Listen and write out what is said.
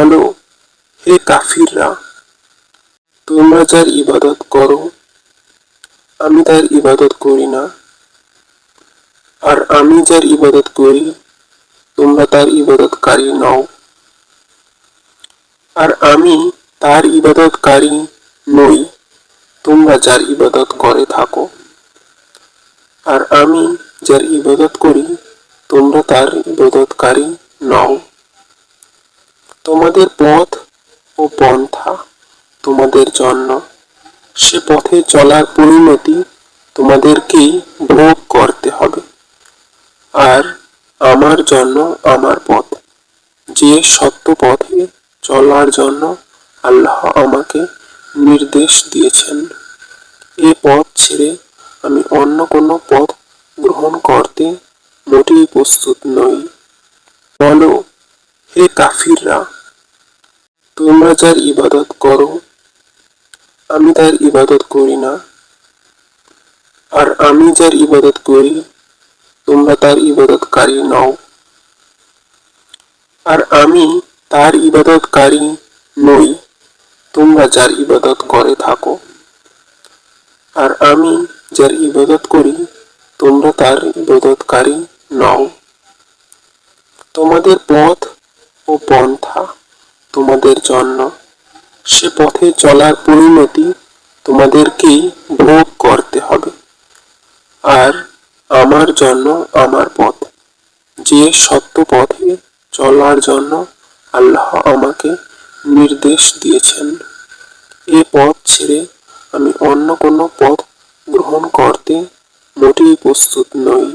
বলো, হে কাফিররা, তোমরা যার ইবাদত করো, আমি তার ইবাদত করি না। আর আমি যার ইবাদত করি, তোমরা তার ইবাদতকারী নও। আর আমি তার ইবাদতকারী নই, তোমরা যার ইবাদত করে থাকো। আর আমি যার ইবাদত করি, তোমরা তার ইবাদতকারী নও। তোমাদের পথ ও পন্থা তোমাদের জন্য। সে পথে চলার পরিণতি তোমাদেরকেই ভোগ করতে হবে। আর আমার জন্য আমার পথ। যে সত্য পথে চলার জন্য আল্লাহ আমাকে নির্দেশ দিয়েছেন, এ পথ ছেড়ে আমি অন্য কোনো পথ গ্রহণ করতে মোটেই প্রস্তুত নই। বলো, হে কাফিররা তোমরা যার ইবাদত করো, আমি তার ইবাদত করি না। আর আমি যার ইবাদত করি, তোমরা তার ইবাদতকারী নও। আর আমি তার ইবাদতকারী নই, তোমরা যার ইবাদত করে থাকো। আর আমি যার ইবাদত করি, তোমরা তার ইবাদতকারী নও। তোমাদের পথ ও পন্থা তোমাদের জন্য। সে পথে চলার পরিণতি তোমাদেরকেই ভোগ করতে হবে। আর আমার জন্য আমার পথ। যে সত্য পথে চলার জন্য আল্লাহ আমাকে নির্দেশ দিয়েছেন। এ পথ ছেড়ে আমি অন্য কোনো পথ গ্রহণ করতে মোটেই প্রস্তুত নই।